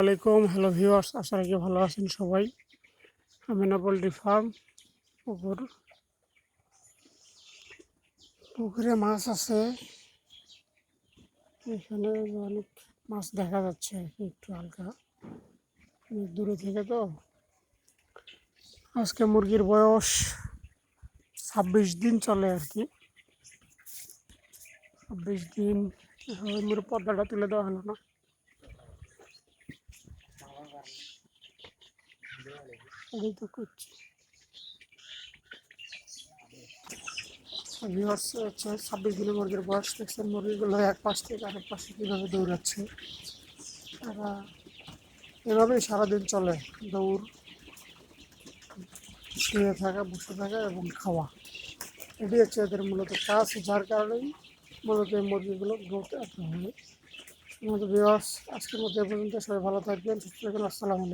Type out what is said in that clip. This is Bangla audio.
আলাইকুম হ্যালো ভিউয়ার্স আশা রাখি ভালো আছেন সবাই। আমিনা পোলট্রি ফার্ম পুকুর। পুকুরে মাছ আছে। এখানে অনেক মাছ দেখা যাচ্ছে একটু হালকা। অনেক দূরে থেকে তো। আজকে মুরগির বয়স ছাব্বিশ দিন চলে আর কি। ছাব্বিশ দিন পর্দাটা তুলে দেওয়া হলো না। হচ্ছে ছাব্বিশ দিনের মুরগির বয়স দেখছেন মুরগিগুলো এক পাশ থেকে আরেক পাশে কীভাবে দৌড়াচ্ছে। তারা এভাবেই সারাদিন চলে, দৌড়, শুয়ে থাকা, বসে থাকা এবং খাওয়া। এটি হচ্ছে এদের মূলত কাজ, যার কারণেই মূলত এই মুরগিগুলো গ্রোথ এত হয়। আমাদের আজকের মধ্যে পর্যন্ত। সবাই ভালো থাকবেন সুস্থ থাকবেন। আসসালামু